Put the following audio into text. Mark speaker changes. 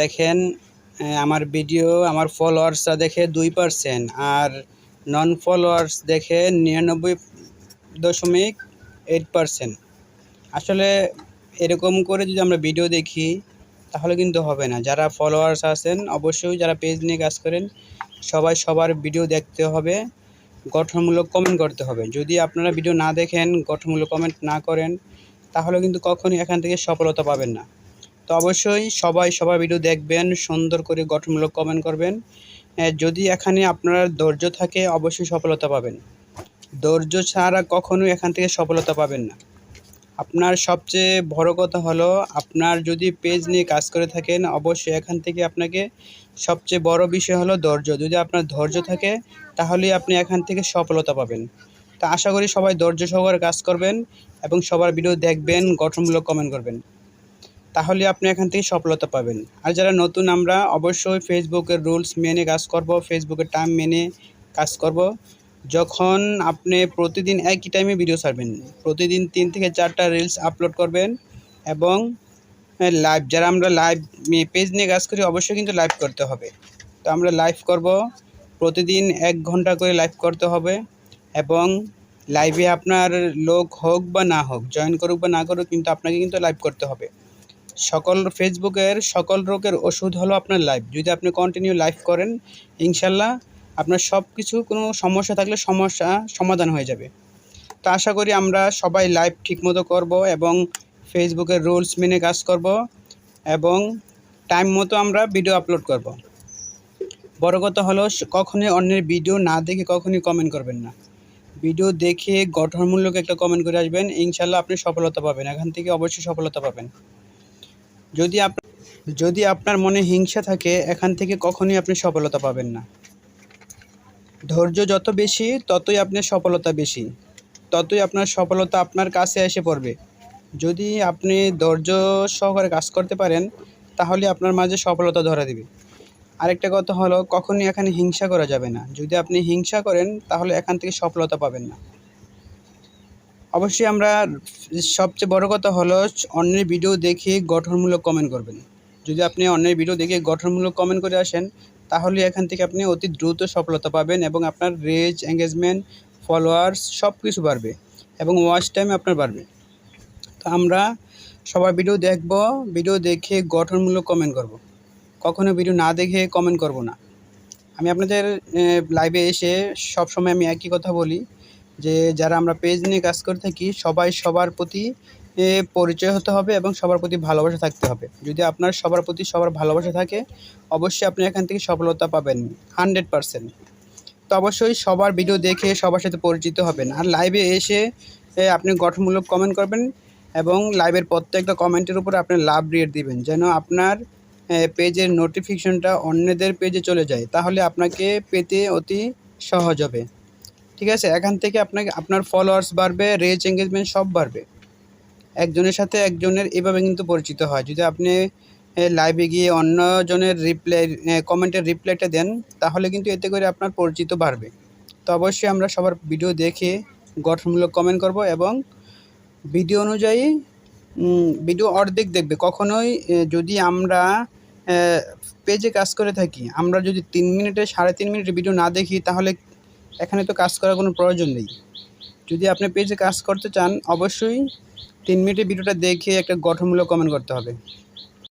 Speaker 1: দেখেন আমার ভিডিও আমার ফলোয়ার্সরা দেখে দুই পার্সেন্ট আর নন ফলোয়ার্স দেখে নিরানব্বই দশমিক এইট পার্সেন্ট আসলে এরকম করে যদি আমরা ভিডিও দেখি, তাহলে কিন্তু হবে না। যারা ফলোয়ার্স আছেন, অবশ্যই যারা পেজ নিয়ে কাজ করেন, সবাই সবার ভিডিও দেখতে হবে, গঠনমূলক কমেন্ট করতে হবে। যদি আপনারা ভিডিও না দেখেন, গঠনমূলক কমেন্ট না করেন, তাহলে কিন্তু কখনই এখান থেকে সফলতা পাবেন না। তো অবশ্যই সবাই সবার ভিডিও দেখবেন, সুন্দর করে গঠনমূলক কমেন্ট করবেন। যদি এখানে আপনার ধৈর্য থাকে, অবশ্যই সফলতা পাবেন। ধৈর্য ছাড়া কখনোই এখান থেকে সফলতা পাবেন না। আপনার সবচেয়ে বড় কথা হলো, আপনার যদি পেজ নিয়ে কাজ করে থাকেন, অবশ্যই এখান থেকে আপনাকে সবচেয়ে বড় বিষয় হলো ধৈর্য। যদি আপনার ধৈর্য থাকে, তাহলেই আপনি এখান থেকে সফলতা পাবেন। তা আশা করি সবাই ধৈর্য সহকারে কাজ করবেন এবং সবার ভিডিও দেখবেন, গঠনমূলক কমেন্ট করবেন। তাহলে আপনি এখান থেকে সফলতা পাবেন। আর যারা নতুন, আমরা অবশ্যই ফেসবুকের রুলস মেনে কাজ করব ফেসবুকের টাইম মেনে কাজ করব। যখন আপনি প্রতিদিন একই টাইমে ভিডিও ছাড়বেন, প্রতিদিন তিন থেকে চারটা রিলস আপলোড করবেন এবং লাইভ যারা আমরা লাইভ পেজ নিয়ে কাজ করি, অবশ্যই কিন্তু লাইভ করতে হবে। তো আমরা লাইভ করব, প্রতিদিন এক ঘণ্টা করে লাইভ করতে হবে এবং লাইভে আপনার লোক হোক বা না হোক জয়েন করুক বা না করুক, কিন্তু আপনাকে কিন্তু লাইভ করতে হবে। সকল ফেসবুকের সকল রোগের ওষুধ হলো আপনার লাইভ যদি আপনি কন্টিনিউ লাইভ করেন, ইনশাল্লাহ আপনার সব কিছু কোনো সমস্যা থাকলে সমস্যা সমাধান হয়ে যাবে। তো আশা করি আমরা সবাই লাইভ ঠিকমতো করব এবং ফেসবুকের রুলস মেনে কাজ করব এবং টাইম মতো আমরা ভিডিও আপলোড করব। বড় কথা হলো, কখনই অন্যের ভিডিও না দেখে কখনই কমেন্ট করবেন না। ভিডিও দেখে গঠনমূলক একটা কমেন্ট করে আসবেন, ইনশাল্লাহ আপনি সফলতা পাবেন, এখান থেকে অবশ্যই সফলতা পাবেন। যদি আপ, যদি আপনার মনে হিংসা থাকে, এখান থেকে কখনোই আপনি সফলতা পাবেন না। ধৈর্য যত বেশি, ততই আপনার সফলতা বেশি। ততই আপনার সফলতা আপনার কাছে এসে পড়বে। যদি আপনি ধৈর্য সহকারে কাজ করতে পারেন, তাহলে আপনার মাঝে সফলতা ধরা দিবে। আরেকটা কথা হলো, কখনই এখানে হিংসা করা যাবে না। যদি আপনি হিংসা করেন, তাহলে এখান থেকে সফলতা পাবেন না। অবশ্যই আমরা সবচেয়ে বড় কথা হলো অন্যের ভিডিও দেখে গঠনমূলক কমেন্ট করবেন। যদি আপনি অন্যের ভিডিও দেখে গঠনমূলক কমেন্ট করে আসেন, তাহলে এখান থেকে আপনি অতি দ্রুত সফলতা পাবেন এবং আপনার রেজ এঙ্গেজমেন্ট ফলোয়ার্স সব কিছু বাড়বে এবং ওয়াচ টাইম আপনার বাড়বে। তো আমরা সবার ভিডিও দেখব ভিডিও দেখে গঠনমূলক কমেন্ট করব। কখনো ভিডিও না দেখে কমেন্ট করব না। আমি আপনাদের লাইভে এসে সব সময় আমি একই কথা বলি। যে যারা আমরা পেজ নিয়ে কাজ করে থাকি, সবাই সবার প্রতি পরিচয় হতে হবে এবং সবার প্রতি ভালোবাসা থাকতে হবে। যদি আপনার সবার প্রতি সবার ভালোবাসা থাকে, অবশ্যই আপনি এখান থেকে সফলতা পাবেন হান্ড্রেড পারসেন্ট তো অবশ্যই সবার ভিডিও দেখে সবার সাথে পরিচিত হবেন। আর লাইভে এসে আপনি গঠনমূলক কমেন্ট করবেন এবং লাইভের প্রত্যেকটা কমেন্টের উপরে আপনি লাভ রেট দিবেন। যেন আপনার পেজের নোটিফিকেশনটা অন্যদের পেজে চলে যায়। তাহলে আপনাকে পেতে অতি সহজ হবে। ঠিক আছে? এখান থেকে আপনাকে, আপনার ফলোয়ার্স বাড়বে রেজ এঙ্গেজমেন্ট সব বাড়বে। একজনের সাথে একজনের এভাবে কিন্তু পরিচিত হয়। যদি আপনি লাইভে গিয়ে অন্যজনের রিপ্লাই কমেন্টের রিপ্লাইটা দেন, তাহলে কিন্তু এতে করে আপনার পরিচিত বাড়বে। তো অবশ্যই আমরা সবার ভিডিও দেখে গঠনমূলক কমেন্ট করব এবং ভিডিও অনুযায়ী ভিডিও অর্ধেক দেখবে। কখনোই যদি আমরা পেজে কাজ করে থাকি, আমরা যদি তিন মিনিটে সাড়ে তিন মিনিটের ভিডিও না দেখি, তাহলে এখানে তো কাজ করার কোনো প্রয়োজন নেই। যদি আপনি পেজে কাজ করতে চান, অবশ্যই তিন মিনিটের ভিডিওটা দেখে একটা গঠনমূলক কমেন্ট করতে হবে।